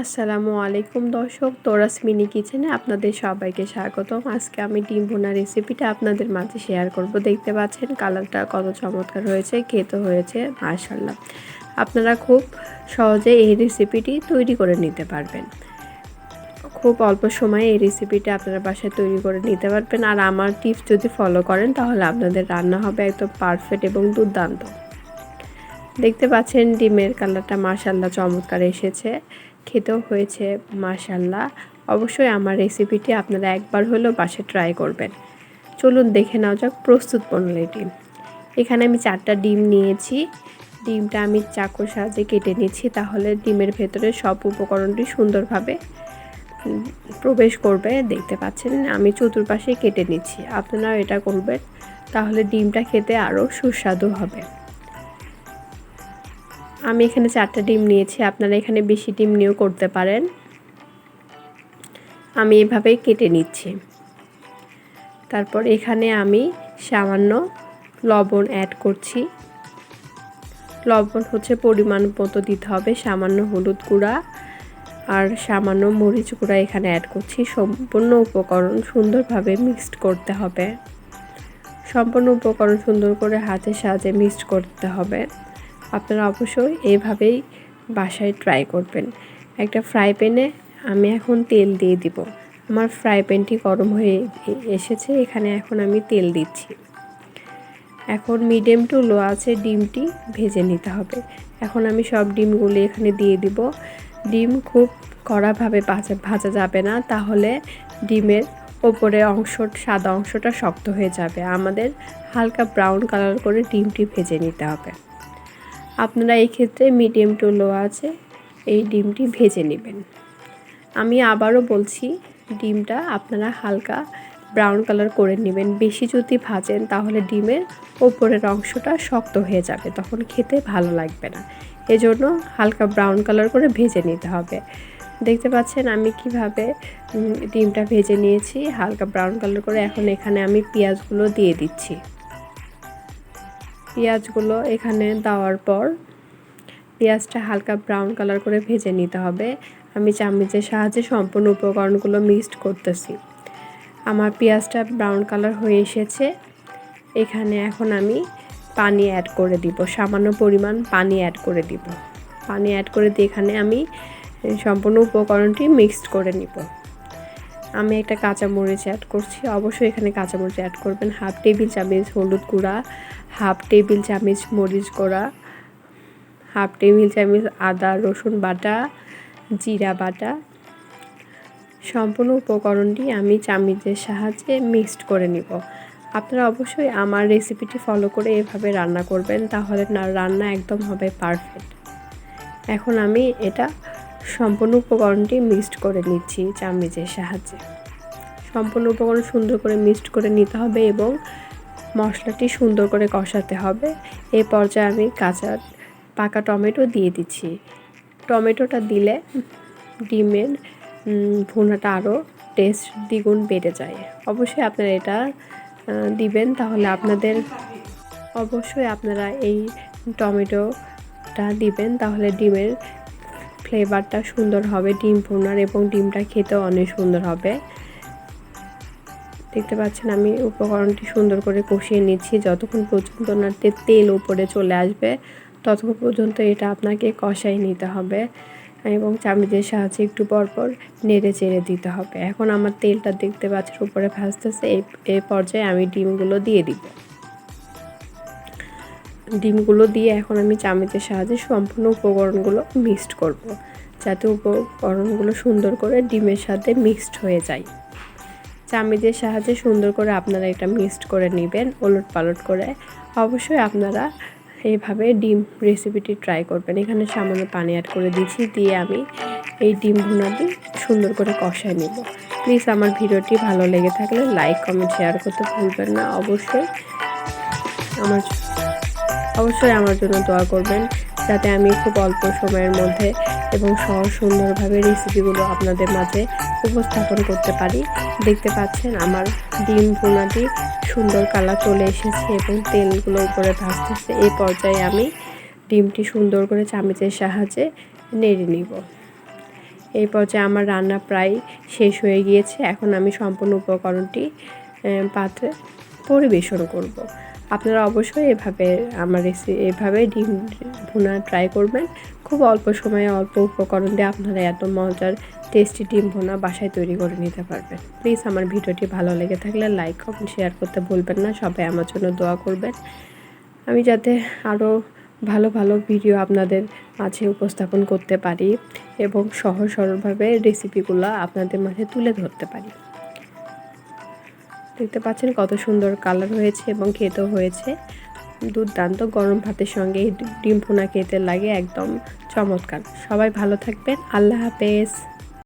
আসসালামু আলাইকুম দর্শক, তোরাস মিনি কিচেনে আপনাদের সবাইকে স্বাগতম। আজকে আমি ডিম ভুনা রেসিপিটা আপনাদের মাঝে শেয়ার করব। দেখতে পাচ্ছেন কালারটা কত চমৎকার হয়েছে, খেতে হয়েছে মাশাল্লাহ আপনারা খুব সহজে এই রেসিপিটি তৈরি করে নিতে পারবেন। খুব অল্প সময়ে এই রেসিপিটা আপনারা বাসায় তৈরি করে নিতে পারবেন। আর আমার টিপস যদি ফলো করেন, তাহলে আপনাদের রান্না হবে একদম পারফেক্ট এবং দুর্দান্ত। দেখতে পাচ্ছেন ডিমের কালারটা মাশাল্লাহ চমৎকার এসেছে। খেতেও হয়েছে, মাশাল্লাহ। অবশ্যই আমার রেসিপিটি আপনারা একবার হলেও বাসে ট্রাই করবেন। চলুন দেখে নাও যাক প্রস্তুত প্রণালীটি এখানে আমি চারটা ডিম নিয়েছি। ডিমটা আমি চাকুর সাহায্যে কেটে নিচ্ছি, তাহলে ডিমের ভেতরে সব উপকরণটি সুন্দরভাবে প্রবেশ করবে। দেখতে পাচ্ছেন, আমি চতুর্পাশে কেটে নিচ্ছি। আপনারাও এটা করবেন, তাহলে ডিমটা খেতে আরও সুস্বাদু হবে। আমি এখানে চারটা ডিম নিয়েছি, আপনারা এখানে বেশি ডিম নিয়েও করতে পারেন। আমি এভাবেই কেটে নিচ্ছি। তারপর এখানে আমি সামান্য লবণ অ্যাড করছি। লবণ হচ্ছে পরিমাণ মতো দিতে হবে, সামান্য হলুদ গুঁড়া আর সামান্য মরিচ গুঁড়া এখানে অ্যাড করছি। সম্পূর্ণ উপকরণ সুন্দরভাবে মিক্সড করতে হবে। সম্পূর্ণ উপকরণ সুন্দর করে হাতের সাহায্যে মিক্সড করতে হবে। আপনারা অবশ্যই এভাবেই বাসায় ট্রাই করবেন। একটা ফ্রাই প্যানে আমি এখন তেল দিয়ে দিব। আমার ফ্রাই প্যানটি গরম হয়ে এসেছে, এখানে এখন আমি তেল দিচ্ছি। এখন মিডিয়াম টু লো আছে ডিমটি ভেজে নিতে হবে। এখন আমি সব ডিমগুলি এখানে দিয়ে দিব। ডিম খুব কড়াভাবে ভাজা ভাজা যাবে না, তাহলে ডিমের ওপরে অংশ, সাদা অংশটা শক্ত হয়ে যাবে। আমাদের হালকা ব্রাউন কালার করে ডিমটি ভেজে নিতে হবে। আপনারা এই ক্ষেত্রে মিডিয়াম টু লো আছে, এই ডিমটি ভেজে নেবেন। আমি আবারও বলছি, ডিমটা আপনারা হালকা ব্রাউন কালার করে নেবেন। বেশি যদি ভাজেন, তাহলে ডিমের ওপরের অংশটা শক্ত হয়ে যাবে, তখন খেতে ভালো লাগবে না। এজন্য হালকা ব্রাউন কালার করে ভেজে নিতে হবে। দেখতে পাচ্ছেন আমি কীভাবে ডিমটা ভেজে নিয়েছি। হালকা ব্রাউন কালার করে এখন এখানে আমি পেঁয়াজগুলো দিয়ে দিচ্ছি। পেঁয়াজগুলো এখানে দেওয়ার পর পেঁয়াজটা হালকা ব্রাউন কালার করে ভেজে নিতে হবে। আমি চামচের সাহায্যে সম্পূর্ণ উপকরণগুলো মিক্সড করতেছি। আমার পেঁয়াজটা ব্রাউন কালার হয়ে এসেছে। এখানে এখন আমি পানি অ্যাড করে দিব। সামান্য পরিমাণ পানি অ্যাড করে দিব। পানি অ্যাড করে দিয়ে এখানে আমি সম্পূর্ণ উপকরণটি মিক্সড করে নিব। আমি একটা কাঁচামরিচ অ্যাড করছি। অবশ্যই এখানে কাঁচামরিচ অ্যাড করবেন। হাফ টেবিল চামচ হলুদ গুঁড়া হাফ টেবিল চামচ মরিচ গুঁড়া, হাফ টেবিল চামচ আদা, রসুন বাটা, জিরা বাটা। সম্পূর্ণ উপকরণটি আমি চামচের সাহায্যে মিক্সড করে নিব। আপনারা অবশ্যই আমার রেসিপিটি ফলো করে এভাবে রান্না করবেন, তাহলে না, রান্না একদম হবে পারফেক্ট। এখন আমি এটা সম্পূর্ণ উপকরণটি মিক্সড করে নিচ্ছি চামচের সাহায্যে। সম্পূর্ণ উপকরণ সুন্দর করে মিক্সড করে নিতে হবে এবং মশলাটি সুন্দর করে কষাতে হবে। এই পর্যায়ে আমি কাঁচা পাকা টমেটো দিয়ে দিচ্ছি। টমেটোটা দিলে ডিমের ভুনাটা আরও টেস্ট দ্বিগুণ বেড়ে যায়। অবশ্যই আপনারা এটা দিবেন তাহলে আপনাদের, অবশ্যই আপনারা এই টমেটোটা দিবেন তাহলে ডিমের ফ্লেভারটা সুন্দর হবে, ডিম ভুনার এবং ডিমটা খেতেও অনেক সুন্দর হবে। দেখতে পাচ্ছেন আমি উপকরণটি সুন্দর করে কষিয়ে নিচ্ছি। যতক্ষণ পর্যন্ত না তেল উপরে চলে আসবে, ততক্ষণ পর্যন্ত এটা আপনাকে কষাই নিতে হবে এবং চামচের সাহায্যে একটু পরপর নেড়ে চেড়ে দিতে হবে। এখন আমার তেলটা দেখতে পাচ্ছেন উপরে ভাজতেছে এই পর্যায়ে আমি ডিমগুলো দিয়ে দিব। ডিমগুলো দিয়ে এখন আমি চামচের সাহায্যে সম্পূর্ণ উপকরণগুলো মিক্সড করব, যাতে উপকরণগুলো সুন্দর করে ডিমের সাথে মিক্সড হয়ে যায়। চামিজের সাহায্যে সুন্দর করে আপনারা এটা মিক্সড করে নেবেন, ওলট পালট করে, অবশ্যই আপনারা এইভাবে ডিম রেসিপিটি ট্রাই করবেন। এখানে সামান্য পানি অ্যাড করে দিচ্ছি দিয়ে আমি এই ডিম ভুনাটি সুন্দর করে কষায় নেব। প্লিজ আমার ভিডিওটি ভালো লেগে থাকলে লাইক কমেন্ট শেয়ার করতে ভুলবেন না। অবশ্যই আমার অবশ্যই আমার জন্য দোয়া করবেন। যাতে আমি খুব অল্প সময়ের মধ্যে এবং সহজ সুন্দরভাবে রেসিপিগুলো আপনাদের মাঝে উপস্থাপন করতে পারি। দেখতে পাচ্ছেন আমার ডিম ভুনাটি সুন্দর কালার চলে এসেছে এবং তেলগুলো উপরে ভাসতেছে এই পর্যায়ে আমি ডিমটি সুন্দর করে চামচের সাহায্যে নেড়ে নিব। এই পর্যায়ে আমার রান্না প্রায় শেষ হয়ে গিয়েছে। এখন আমি সম্পূর্ণ উপকরণটি পাত্রে পরিবেশন করব। আপনারা অবশ্যই এভাবে আমার রেসি এভাবে ডিম, ভুনা ট্রাই করবেন। খুব অল্প সময়ে অল্প উপকরণ দিয়ে আপনারা এত মজার টেস্টি ডিম ভুনা বাসায় তৈরি করে নিতে পারবেন। প্লিজ আমার ভিডিওটি ভালো লেগে থাকলে লাইক কমেন্ট শেয়ার করতে ভুলবেন না। সবাই আমার জন্য দোয়া করবেন। আমি যাতে আরও ভালো ভালো ভিডিও আপনাদের মাঝে উপস্থাপন করতে পারি এবং সহজ, সরলভাবে রেসিপিগুলো আপনাদের মাঝে তুলে ধরতে পারি। দেখতে পাচ্ছেন কত সুন্দর কালার হয়েছে এবং খেতেও হয়েছে। দুর্দান্ত গরম ভাতের সঙ্গে ডিম ভুনা খেতে লাগে একদম চমৎকার। সবাই ভালো থাকবেন। আল্লাহ হাফেজ।